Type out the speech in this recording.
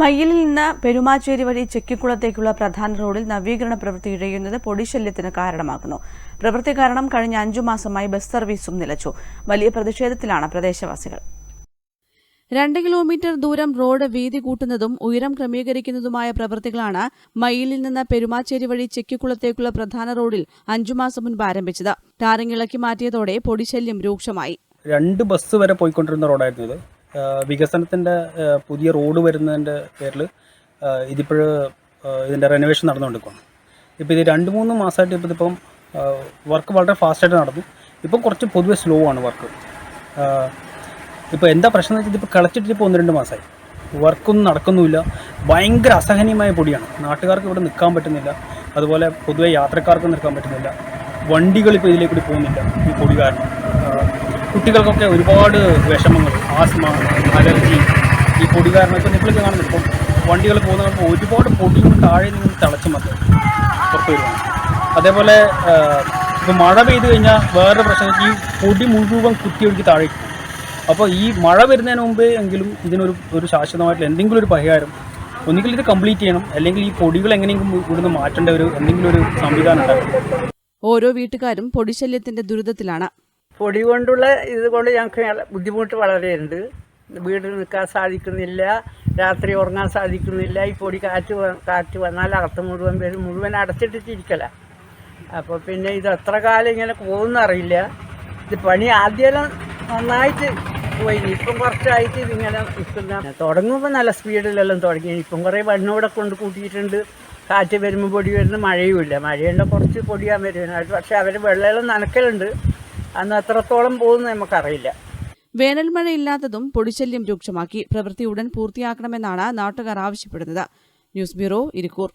മയ്യിലിൽ നിന്ന് പെരുമാച്ചേരി വഴി ചെക്കിക്കുളത്തേക്കുള്ള പ്രധാന റോഡിൽ നവീകരണ പ്രവൃത്തി ഇഴയുന്നത് പൊടിശല്യത്തിന് കാരണമാകുന്നു. പ്രവൃത്തി കാരണം കഴിഞ്ഞ അഞ്ചു മാസമായി ബസ് സർവീസും നിലച്ചു. വലിയ പ്രതിഷേധത്തിലാണ് പ്രദേശവാസികൾ. രണ്ട് കിലോമീറ്റർ ദൂരം റോഡ് വീതി കൂട്ടുന്നതും ഉയരം ക്രമീകരിക്കുന്നതുമായ പ്രവൃത്തികളാണ് മയിലിൽ നിന്ന് പെരുമാച്ചേരി വഴി ചെക്കിക്കുളത്തേക്കുള്ള പ്രധാന റോഡിൽ അഞ്ചു മാസം മുൻപ് ആരംഭിച്ചത്. ടാറിങ്ങിളക്കി മാറ്റിയതോടെ പൊടിശല്യം രൂക്ഷമായി. രണ്ട് ബസ് വരെ പോയിക്കൊണ്ടിരുന്ന റോഡായിരുന്നു വികസനത്തിന്റെ പുതിയ റോഡ് വരുന്നതിന്റെ പേരിൽ ഇതിപ്പോൾ ഇതിന്റെ റെനോവേഷൻ നടന്നുകൊണ്ടിരിക്കുകയാണ്. ഇപ്പോൾ ഇത് രണ്ട് മൂന്ന് മാസമായിട്ട് ഇപ്പോൾ ഇതിപ്പം വർക്ക് വളരെ ഫാസ്റ്റായിട്ട് നടന്നു. ഇപ്പം കുറച്ച് പൊതുവെ സ്ലോ ആണ് വർക്ക് ഇപ്പോൾ എന്താ പ്രശ്നം എന്ന് വെച്ചാൽ ഇതിപ്പോൾ കളച്ചിട്ട് ഇപ്പോൾ ഒന്ന് രണ്ട് മാസമായി വർക്കൊന്നും നടക്കുന്നുമില്ല. ഭയങ്കര അസഹനീയമായ പൊടിയാണ്. നാട്ടുകാർക്ക് ഇവിടെ നിൽക്കാൻ പറ്റുന്നില്ല. അതുപോലെ പൊതുവെ യാത്രക്കാർക്ക് നിൽക്കാൻ പറ്റുന്നില്ല. വണ്ടികൾ ഇപ്പോൾ ഇതിലേക്കൂടി പോകുന്നില്ല ഈ പൊടി കാരണം. കുട്ടികൾക്കൊക്കെ ഒരുപാട് വിഷമങ്ങൾ ആസ്മ അലർജി ഈ പൊടി കാരണം ഇപ്പോൾ നിങ്ങളിത് കാണുന്നുണ്ട്. ഇപ്പം വണ്ടികൾ പോകുന്നപ്പോൾ ഒരുപാട് പൊടിയും താഴെ നിന്ന് തിളച്ച് മതി പുറത്ത് വരുവാണ്. അതേപോലെ ഇപ്പോൾ മഴ പെയ്ത് കഴിഞ്ഞാൽ വേറൊരു പ്രശ്നം ഈ പൊടി മുഴുവൻ കുത്തിയൊഴുക്കി താഴെ അപ്പോൾ ഈ മഴ വരുന്നതിന് മുമ്പേ എങ്കിലും ഇതിനൊരു ഒരു ശാശ്വതമായിട്ടുള്ള എന്തെങ്കിലും ഒരു പരിഹാരം ഒന്നുകിൽ ഇത് കംപ്ലീറ്റ് ചെയ്യണം അല്ലെങ്കിൽ ഈ പൊടികൾ എങ്ങനെയെങ്കിലും ഇവിടുന്ന് മാറ്റേണ്ട ഒരു എന്തെങ്കിലും ഒരു സംവിധാനം ഉണ്ടാക്കണം. ഓരോ വീട്ടുകാരും പൊടിശല്യത്തിന്റെ ദുരിതത്തിലാണ്. പൊടി കൊണ്ടുള്ള ഇത് കൊണ്ട് ഞങ്ങൾക്ക് ബുദ്ധിമുട്ട് വളരെയുണ്ട് വീട്ടിൽ നിൽക്കാൻ സാധിക്കുന്നില്ല രാത്രി ഉറങ്ങാൻ സാധിക്കുന്നില്ല ഈ പൊടി കാറ്റ് കാറ്റ് വന്നാൽ അകത്ത് മുഴുവൻ പേര് മുഴുവൻ അടച്ചിട്ടിരിക്കല അപ്പോൾ പിന്നെ ഇത് എത്ര കാലം ഇങ്ങനെ പോകുന്ന അറിയില്ല. ഇത് പണി ആദ്യം നന്നായിട്ട് പോയി ഇപ്പം കുറച്ചായിട്ട് ഇതിങ്ങനെ നിൽക്കുന്ന. തുടങ്ങുമ്പോൾ നല്ല സ്പീഡിലെല്ലാം തുടങ്ങി. ഇപ്പം കുറേ മണ്ണൂടെ കൊണ്ട് കൂട്ടിയിട്ടുണ്ട്. കാറ്റ് വരുമ്പോൾ പൊടി വരുന്നു മഴയുമില്ല. മഴയുണ്ട് കുറച്ച് പൊടിയാൻ വരുന്നത് പക്ഷേ അവർ വെള്ളമെല്ലാം നനക്കലുണ്ട്. അന്ന് എത്രത്തോളം പോകുന്നത് നമുക്കറിയില്ല. വേനൽമഴ ഇല്ലാത്തതും പൊടിശല്യം രൂക്ഷമാക്കി പ്രവൃത്തി ഉടൻ പൂർത്തിയാക്കണമെന്നാണ് നാട്ടുകാർ ആവശ്യപ്പെടുന്നത്. News bureau Irikkur.